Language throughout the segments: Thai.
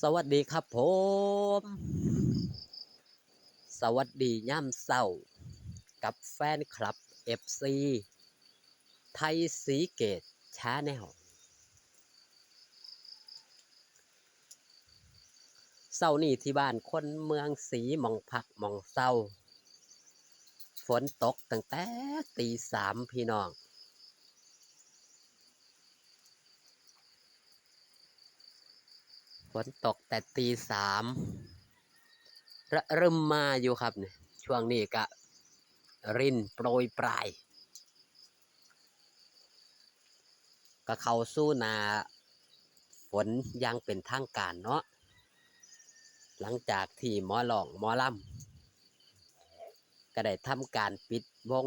สวัสดีครับผม สวัสดีย่ำเศร้า กับแฟนคลับ FC ไทยสีเกตชาแนลเศร้านี่ที่บ้านคนเมืองสีหมองพักหมองเศร้า ฝนตกตั้งแต่ตีสามพี่น้อง ฝนตกแต่ตีสามเริ่มมาอยู่ครับเนี่ยช่วงนี้ก็รินโปรยปลาย ก็เข้าสู้นาฝนยังเป็นทางการเนาะหลังจากที่หมอหลองหมอลำก็ได้ทำการปิดวง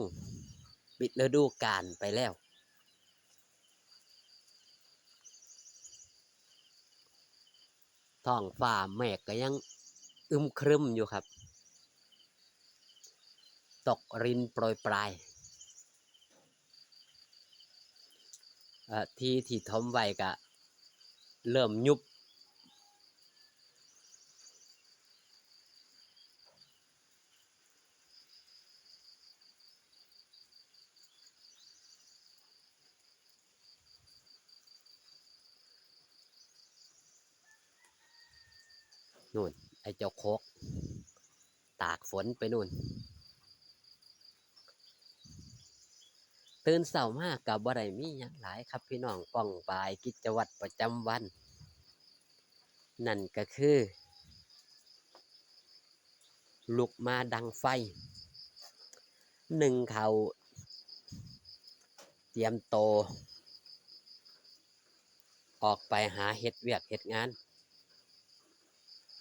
ปิดฤดูกาลไปแล้ว ท้องฟ้าเมฆก็ยังอึมครึมอยู่ครับ ตกรินโปรยปลายอ่อที่ที่ทมไว้ก็เริ่มยุบ นู่น ไอ้เจ้าโคก ตากฝนไปนู่น ตื่นเสามากกับบ่ได้มีหยังหลายครับพี่น้องป้องปายกิจวัตรประจำวัน นั่นก็คือ ลุกมาดังไฟ หนึ่งเขาเตรียมโต ออกไปหาเห็ดเวียกเห็ดงาน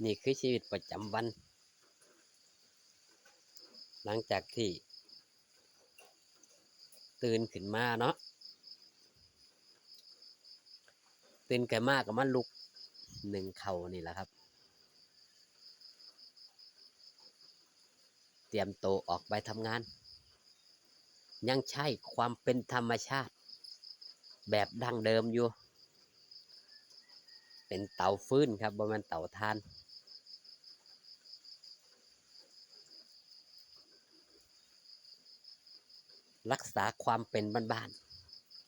นี่คือชีวิตประจำวัน หลังจากที่ ตื่นขึ้นมาเนาะตื่นกันมากก็มาลุกหนึ่งเข่านี่แหละครับ เตรียมโตออกไปทำงาน ยังใช่ความเป็นธรรมชาติ แบบดั้งเดิมอยู่ เป็นเตาฟื้นครับบ่มันเตาทาน รักษาความเป็นบ้าน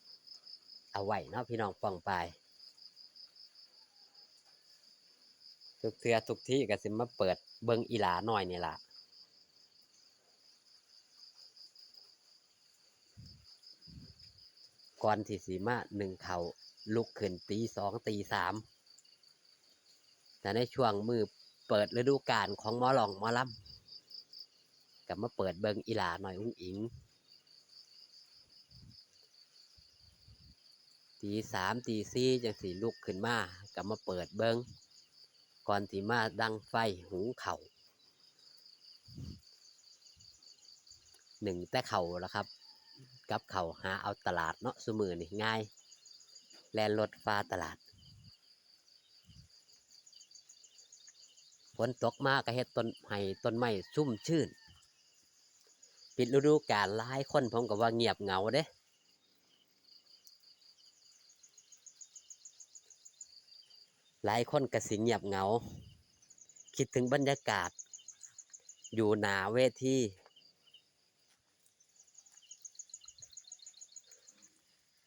ๆเอาไว้เนาะพี่น้องป้องปายทุกเทือทุกที่ก็สิมาเปิดเบิงอีหลาหน่อยนี่ล่ะก่อนที่สีมาหนึ่งเขาลุกขึ้นตีสองตีสามแต่ในช่วงมือเปิดฤดูกาลของหมอหลองหมอลำกลับมาเปิดเบิงอีหลาหน่อยอุ้งอิง ตีสามตีสี่จังสีลุกขึ้นมากลับมาเปิดเบิงก่อนที่มาดังไฟหุงเขา่าหนึ่งแต่เข่าแล้วครับ กับเข่าหาเอาตลาดเนาะสมือนี่ง่าย แลนรถฟ้าตลาดฝนตกมากก็เฮ็ดต้นไม้ต้นไม้ชุ่มชื่น ปิดฤดูกาลหลายคนผมก็ว่าเงียบเหงาเด้ หลายคนก็สิเงียบเหงา คิดถึงบรรยากาศ อยู่หนาเวที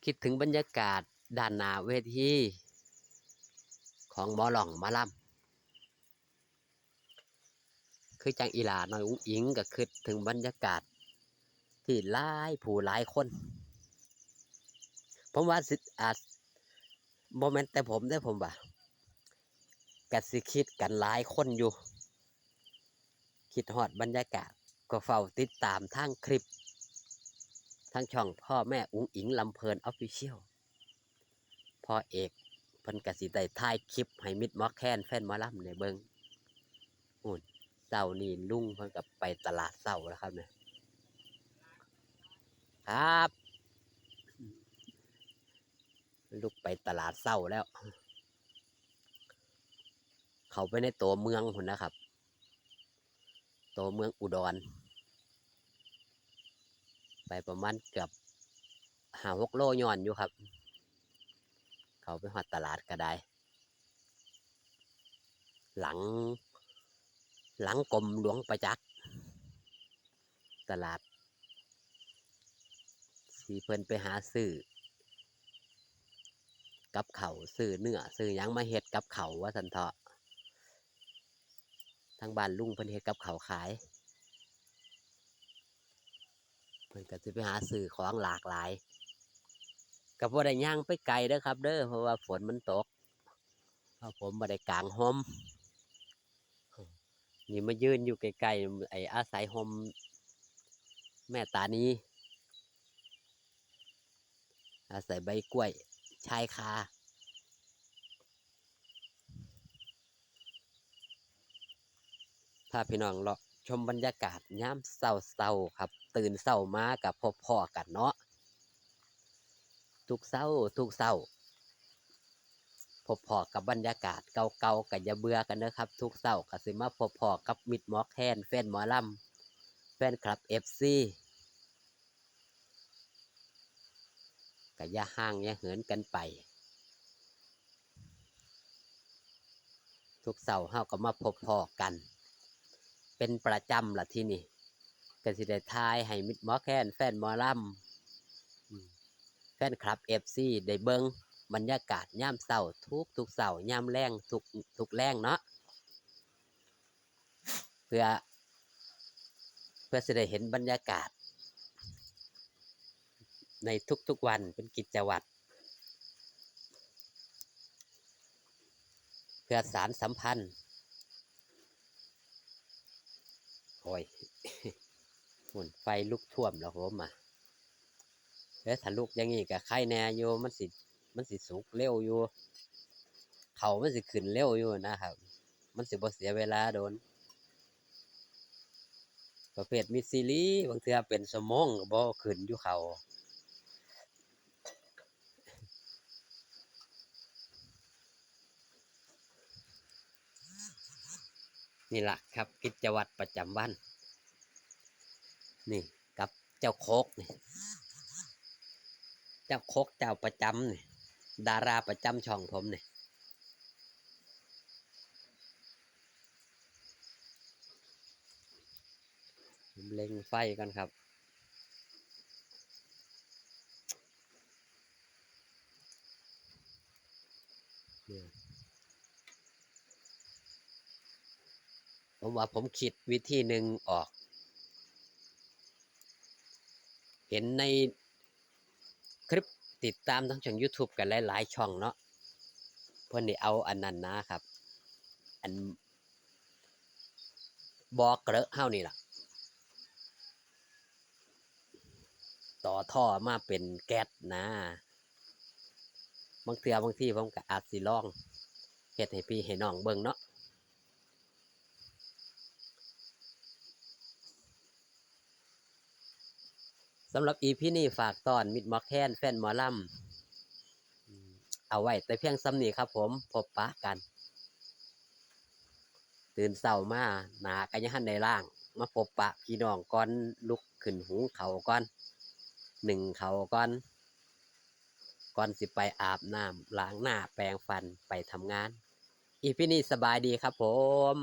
คิดถึงบรรยากาศด้านหนาเวทีของหมอหล่องมาล่ำคือจังอีหลาน่อยอุ้งอิงก็คิดถึงบรรยากาศ ที่หลายผู้หลายคนผมว่าสิอาจโมเมนต์แต่ผมได้ผมว่า กสิคิดกันหลายคนอยู่ คิดฮอดบรรยากาศก็เฝ้าติดตามทางคลิป ทั้งช่องพ่อแม่อุ้งอิงลำเพลินออฟฟิเชียลพ่อเอกเพิ่นกสิได้ถ่ายคลิปให้มิดมอแคนแฟนมอลำในเบิงอุ่นเจ้านี่ลุงเพิ่นกับไปตลาดเศร้าแล้วครับเนี่ยครับลูกไปตลาดเศร้าแล้ว เขาไปในตัวเมืองหุ่นะครับ ตัวเมืองอุดร ไปประมาณเกือบหาหกโลย้อนอยู่ครับ เขาไปหอดตลาดก็ได้ หลัง หลังกรมหลวงประจักษ์ตลาดสีเพิ่นไปหาซื้อกับเขาซื้อเนื้อซื้อยังมาเฮ็ดกับเขาวว่าสันเถาะ ทางบ้านลุงเพิ่นเฮ็ดกับเขาขาย เพิ่นก็สิไปหาซื้อของหลากหลายก็บ่ได้ย่างไปไกลเด้อครับ เด้อเพราะว่าฝนมันตกเพราะผมบ่ได้กางห่มนี่มายืนอยู่ใกลๆไอ้อาศัยห่มแม่ตานี้อาศัยใบกล้วยชายคา พาพี่น้องเลาะชมบรรยากาศยามเศร้าๆครับ ตื่นเศร้ามากับพบพ่อกันเนาะทุกเศร้าทุกเศร้าพบพอกับบรรยากาศเก่าๆกับยาเบื่อกันนะครับ ทุกเศร้าก็สิมาพบพอกับมิดมอกแคนแฟนหมอลำแฟนคลับเอฟซีก็อย่าห่างย่าเหินกันไป ทุกเสาร์เฮาก็มาพบพอกัน เป็นประจำล่ะที่นี่ก็สิได้ทายให้มิดหมอแคนแฟนหมอลำอืมแฟนคลับเอฟซีได้เบิงบรรยากาศย่ามเสาร์ทุกทุกเสาร์ย่ามแรงทุกทุกแรงเนาะเพื่อ เพื่อจะได้เห็นบรรยากาศ ในทุกๆวันเป็นกิจวัตรเพื่อสารสัมพันธ์ โอ้ยหุ่นไฟลุกท่วมแล้วผมอะแล้วถ้าลุกอย่างงี้กับไข่แน่อยู่มันสิมันสิสุกเร็วอยู่ เขามันสิขึ้นเร็วอยู่นะครับ มันสิบ่เสียเวลาโดน ประเภทมิซิลีบางเทือเป็นสมองบ่ขึ้นอยู่เขา นี่แหละครับ กิจวัตรประจำวัน นี่กับเจ้าโคกนี่เจ้าโคกเจ้าประจำนี่ดาราประจำช่องผมนี่ผมเล็งไฟกันครับเนี่ย ผมว่าผมคิดวิธีหนึ่งออก เห็นในคลิปติดตามทั้งช่อง YouTube กันหลายๆช่องเนาะเพื่อนได้เอาอันนั้นนะครับ อันบอกเกลอะเฮานี่ล่ะ ต่อท่อมาเป็นแก๊สนะบางเทือบางที่ผมก็อาจสิลองเฮ็ดให้พี่ให้น้องเบิ่งเนาะ สำหรับอีพี่นี้ฝากตอนมิดมอแคนแฟนหมอลำอืมเอาไว้แต่เพียงซ้ำนี้ครับผมพบปะกัน ตื่นเศร้ามาหนากันยันในล่าง มาพบปะพี่น้องก่อนลุกขึ้นหุงเขาก่อนหนึ่งเขาก่อนก่อนสิไปอาบน้ำล้างหน้าแปรงฟันไปทำงาน อีพี่นี้สบายดีครับผม